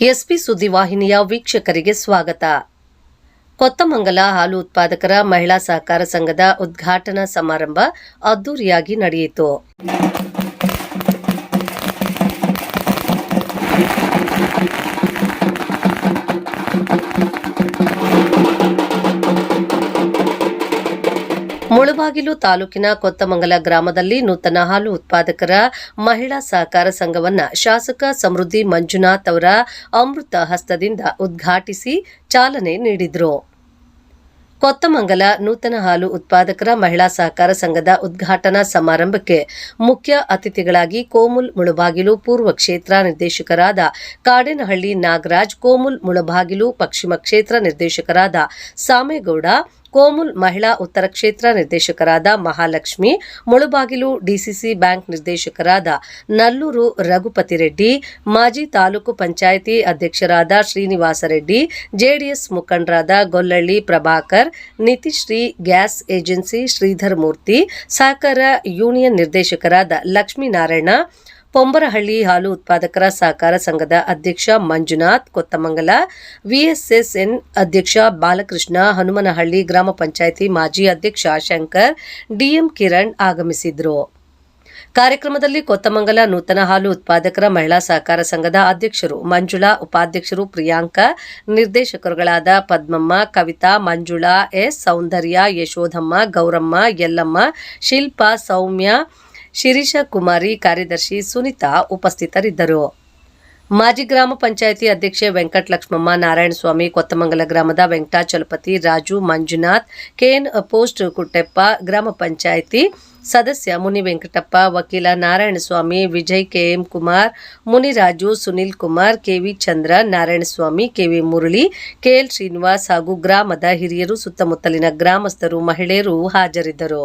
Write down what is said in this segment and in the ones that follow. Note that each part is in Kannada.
ಎಸ್ಪಿ ಸುದ್ದಿವಾಹಿನಿಯ ವೀಕ್ಷಕರಿಗೆ ಸ್ವಾಗತ. ಕೊತ್ತಮಂಗಲ ಹಾಲು ಉತ್ಪಾದಕರ ಮಹಿಳಾ ಸಹಕಾರ ಸಂಘದ ಉದ್ಘಾಟನಾ ಸಮಾರಂಭ ಅದ್ದೂರಿಯಾಗಿ ನಡೆಯಿತು. ಮುಳುಬಾಗಿಲು ತಾಲೂಕಿನ ಕೊತ್ತಮಂಗಲ ಗ್ರಾಮದಲ್ಲಿ ನೂತನ ಹಾಲು ಉತ್ಪಾದಕರ ಮಹಿಳಾ ಸಹಕಾರ ಸಂಘವನ್ನ ಶಾಸಕ ಸಮೃದ್ಧಿ ಮಂಜುನಾಥ್ ಅವರ ಅಮೃತ ಹಸ್ತದಿಂದ ಉದ್ಘಾಟಿಸಿ ಚಾಲನೆ ನೀಡಿದರು. ಕೊತ್ತಮಂಗಲ ನೂತನ ಹಾಲು ಉತ್ಪಾದಕರ ಮಹಿಳಾ ಸಹಕಾರ ಸಂಘದ ಉದ್ಘಾಟನಾ ಸಮಾರಂಭಕ್ಕೆ ಮುಖ್ಯ ಅತಿಥಿಗಳಾಗಿ ಕೋಮುಲ್ ಮುಳಬಾಗಿಲು ಪೂರ್ವ ಕ್ಷೇತ್ರ ನಿರ್ದೇಶಕರಾದ ಕಾಡೇನಹಳ್ಳಿ ನಾಗರಾಜ್, ಕೋಮುಲ್ ಮುಳಬಾಗಿಲು ಪಶ್ಚಿಮ ಕ್ಷೇತ್ರ ನಿರ್ದೇಶಕರಾದ ಸಾಮೇಗೌಡ ಕೋಮುಲ್ ಮಹಿಳಾ ಉತ್ತರ ಕ್ಷೇತ್ರ ನಿರ್ದೇಶಕರಾದ ಮಹಾಲಕ್ಷ್ಮಿ, ಮುಳುಬಾಗಿಲು ಡಿಸಿಸಿ ಬ್ಯಾಂಕ್ ನಿರ್ದೇಶಕರಾದ ನಲ್ಲೂರು ರಘುಪತಿ ರೆಡ್ಡಿ, ಮಾಜಿ ತಾಲೂಕು ಪಂಚಾಯಿತಿ ಅಧ್ಯಕ್ಷರಾದ ಶ್ರೀನಿವಾಸ ರೆಡ್ಡಿ, ಜೆಡಿಎಸ್ ಮುಖಂಡರಾದ ಗೊಲ್ಲಳ್ಳಿ ಪ್ರಭಾಕರ್ ನಿತಿಶ್ರೀ ಗ್ಯಾಸ್ ಏಜೆನ್ಸಿ ಶ್ರೀಧರ್ ಮೂರ್ತಿ, ಸಹಕಾರ ಯೂನಿಯನ್ ನಿರ್ದೇಶಕರಾದ ಲಕ್ಷ್ಮೀನಾರಾಯಣ ಪೊಂಬರಹಳ್ಳಿ ಹಾಲು ಉತ್ಪಾದಕರ ಸಹಕಾರ ಸಂಘದ ಅಧ್ಯಕ್ಷ ಮಂಜುನಾಥ್ ಕೊತ್ತಮಂಗಲ, ವಿಎಸ್ಎಸ್ಎನ್ ಅಧ್ಯಕ್ಷ ಬಾಲಕೃಷ್ಣ, ಹನುಮನಹಳ್ಳಿ ಗ್ರಾಮ ಪಂಚಾಯಿತಿ ಮಾಜಿ ಅಧ್ಯಕ್ಷ ಶಂಕರ್, ಡಿಎಂ ಕಿರಣ್ ಆಗಮಿಸಿದ್ರು. ಕಾರ್ಯಕ್ರಮದಲ್ಲಿ ಕೊತ್ತಮಂಗಲ ನೂತನ ಹಾಲು ಉತ್ಪಾದಕರ ಮಹಿಳಾ ಸಹಕಾರ ಸಂಘದ ಅಧ್ಯಕ್ಷರು ಮಂಜುಳಾ, ಉಪಾಧ್ಯಕ್ಷರು ಪ್ರಿಯಾಂಕಾ, ನಿರ್ದೇಶಕರುಗಳಾದ ಪದ್ಮಮ್ಮ, ಕವಿತಾ, ಮಂಜುಳಾ, ಎಸ್ ಸೌಂದರ್ಯ, ಯಶೋಧಮ್ಮ, ಗೌರಮ್ಮ, ಯಲ್ಲಮ್ಮ, ಶಿಲ್ಪಾ, ಸೌಮ್ಯ ಶಿರೀಷ ಕುಮಾರಿ ಕಾರ್ಯದರ್ಶಿ ಸುನಿತಾ ಉಪಸ್ಥಿತರಿದ್ದರು. ಮಾಜಿ ಗ್ರಾಮ ಪಂಚಾಯಿತಿ ಅಧ್ಯಕ್ಷೆ ವೆಂಕಟಲಕ್ಷ್ಮಮ್ಮ ನಾರಾಯಣಸ್ವಾಮಿ, ಕೊತ್ತಮಂಗಲ ಗ್ರಾಮದ Venkatachalapathi Raju, Manjunath, K N post Kuttappa, ಗ್ರಾಮ ಪಂಚಾಯಿತಿ ಸದಸ್ಯ ಮುನಿ ವೆಂಕಟಪ್ಪ, ವಕೀಲ Narayanaswamy, Vijay K M Kumar Muniraju Sunil Kumar, K V Chandra, Narayanaswamy, K V Murali, K L Srinivas ಹಾಗೂ ಗ್ರಾಮದ ಹಿರಿಯರು ಸುತ್ತಮುತ್ತಲಿನ ಗ್ರಾಮಸ್ಥರು ಮಹಿಳೆಯರು ಹಾಜರಿದ್ದರು.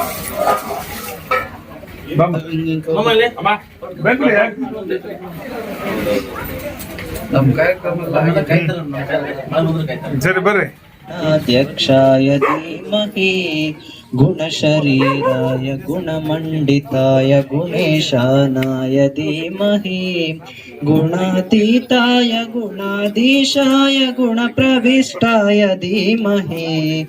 ಸರಿ ಬರ್ರಿ ಅಧ್ಯಕ್ಷಾಯ ಧೀಮಹಿ गुणशरीराय गुणमण्डिताय गुणेशानाय धीमहि गुणातीताय गुणाधीशाय गुणप्रविष्टाय धीमहि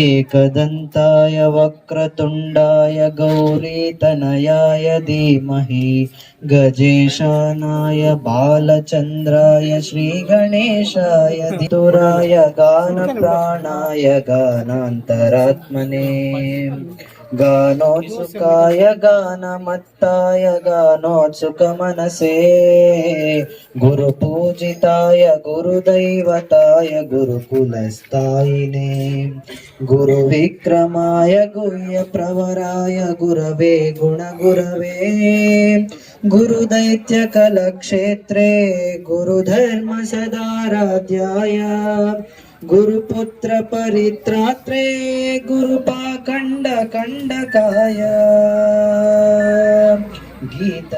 एकदन्ताय वक्रतुण्डाय गौरीतनयाय धीमहि गजेशानाय बालचन्द्राय श्रीगणेशाय तुराय गानप्राणाय गानान्तरात्मने गानोत्सुकाय गानमत्ताय गानोत्सुकमनसे गुरुपूजिताय गुरुदैवताय गुरुकुलस्थायिने गुरुविक्रमाय गुह्यप्रवराय गुरवे गुणगुरवे गुरुदैत्यकलक्षेत्रे गुरुधर्म सदाराध्याय। गुरुपुत्र परित्रात्रे गुरुपाखण्ड खण्डकाय गीत